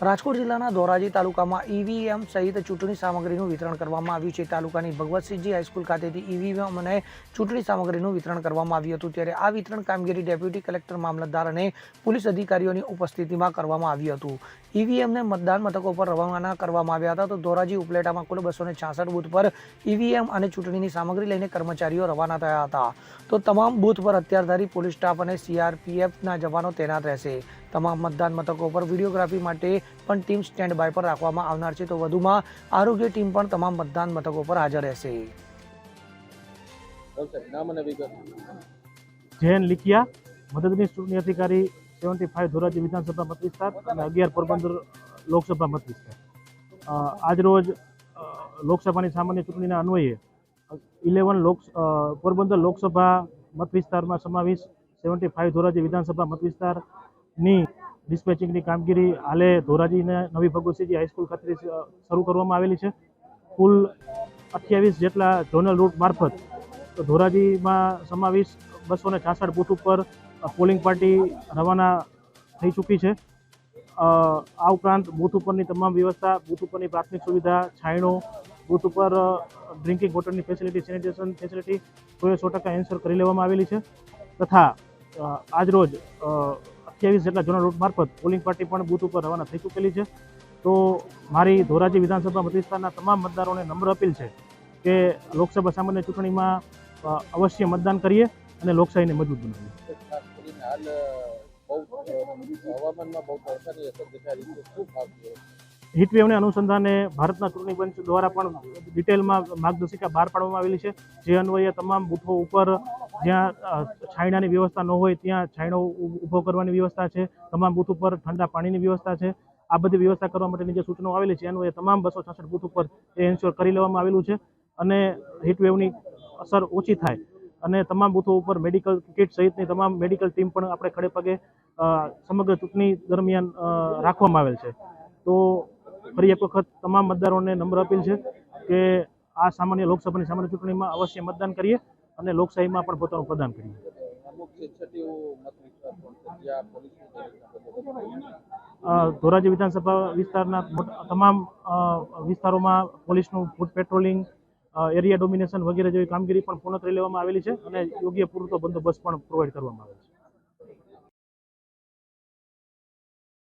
રાજકોટ જિલ્લાના ધોરાજી તાલુકામાં ઈવીએમ સહિત ચૂંટણી સામગ્રીનું વિતરણ કરવામાં આવ્યું છે. તાલુકાની ભગવતસિંહજી હાઈસ્કૂલ ખાતેથી ઈવીએમ અને ચૂંટણી સામગ્રીનું વિતરણ કરવામાં આવ્યું હતું. ત્યારે આ વિતરણ કામગીરી ડેપ્યુટી કલેક્ટર, મામલતદાર અને પોલીસ અધિકારીઓની ઉપસ્થિતિમાં કરવામાં આવ્યું હતું. ઈવીએમને મતદાન મથકો પર રવાના કરવામાં આવ્યા હતા. તો ધોરાજી ઉપલેટામાં કુલ બસો છાસઠ બૂથ પર ઈવીએમ અને ચૂંટણીની સામગ્રી લઈને કર્મચારીઓ રવાના થયા હતા. તો તમામ બૂથ પર અત્યારધારી પોલીસ સ્ટાફ અને સીઆરપીએફના જવાનો તૈનાત રહેશે. તમામ મતદાન મથકો પર વિડીયોગ્રાફી માટે પણ ટીમ સ્ટેન્ડ બાય પર રાખવામાં આવનાર છે. તો વધુમાં આરોગ્ય ટીમ પણ તમામ મતદાન મથકો પર હાજર રહેશે. જૈન લિખિયા મદદની ચૂંટણી અધિકારી સેવન્ટી ફાઇવ ધોરાજી વિધાનસભા મત વિસ્તાર અને અગિયાર પોરબંદર લોકસભા મત વિસ્તાર આજરોજ લોકસભાની સામાન્ય ચૂંટણીના અન્વયે ઇલેવન લોક પોરબંદર લોકસભા મત વિસ્તારમાં સમાવેશ સેવન્ટી ફાઇવ ધોરાજી વિધાનસભા મત વિસ્તારની ડિસ્પેચિંગની કામગીરી હાલે ધોરાજીને નવી ભગવતસિંહજી હાઈસ્કૂલ ખાતે શરૂ કરવામાં આવેલી છે. કુલ અઠ્યાવીસ જેટલા ઝોનલ રૂટ મારફત ધોરાજીમાં સમાવેશ બસો ને છાસઠ બૂથ ઉપર પોલિંગ પાર્ટી રવાના થઈ ચૂકી છે. આ ઉપરાંત બૂથ ઉપરની તમામ વ્યવસ્થા, બૂથ ઉપરની પ્રાથમિક સુવિધા, છાંયણો, બૂથ ઉપર ડ્રિંકિંગ વોટરની ફેસિલિટી સેનિટેશન ફેસિલિટી સો સો ટકા એન્સર કરી લેવામાં આવેલી છે. તથા આજરોજ અઠ્યાવીસ જેટલા જૂના રૂટ મારફત પોલિંગ પાર્ટી પણ બૂથ ઉપર રવાના થઈ ચૂકેલી છે. તો મારી ધોરાજી વિધાનસભા મતવિસ્તારના તમામ મતદારોને નમ્ર અપીલ છે કે લોકસભા સામાન્ય ચૂંટણીમાં અવશ્ય મતદાન કરીએ અને લોકશાહીને મજબૂત બનાવીએ. હવામાનમાં બહુ અસર દેખાય છે. શું હીટવેવને અનુસંધાને ભારતના ચૂંટણી પંચ દ્વારા પણ ડિટેલમાં માર્ગદર્શિકા બહાર પાડવામાં આવેલી છે. જે અન્વયે તમામ બૂથો ઉપર જ્યાં છાંયડાની વ્યવસ્થા ન હોય ત્યાં છાંયડો ઊભો કરવાની વ્યવસ્થા છે. તમામ બૂથ ઉપર ઠંડા પાણીની વ્યવસ્થા છે. આ બધી વ્યવસ્થા કરવા માટેની જે સૂચનો આવેલી છે અન્વયે તમામ બસો છાસઠ બૂથ ઉપર એ એન્શ્યોર કરી લેવામાં આવેલું છે અને હીટવેવની અસર ઓછી થાય. અને તમામ બૂથો ઉપર મેડિકલ કિટ સહિતની તમામ મેડિકલ ટીમ પણ આપણે ખડે પગે સમગ્ર ચૂંટણી દરમિયાન રાખવામાં આવેલ છે. તો ફરી એક વખત તમામ મતદારોને નમ્ર અપીલ છે કે આ સામાન્ય લોકસભાની સામાન્ય ચૂંટણીમાં અવશ્ય મતદાન કરીએ અને લોકશાહીમાં પણ પોતાનું પ્રદાન કરીએ. ધોરાજી વિધાનસભા વિસ્તારના તમામ વિસ્તારોમાં પોલીસનું ફૂટ પેટ્રોલિંગ એરિયા ડોમિનેશન વગેરે જેવી કામગીરી પણ પૂર્ણ કરી લેવામાં આવેલી છે અને યોગ્ય પૂરતો બંદોબસ્ત પણ પ્રોવાઈડ કરવામાં આવે છે.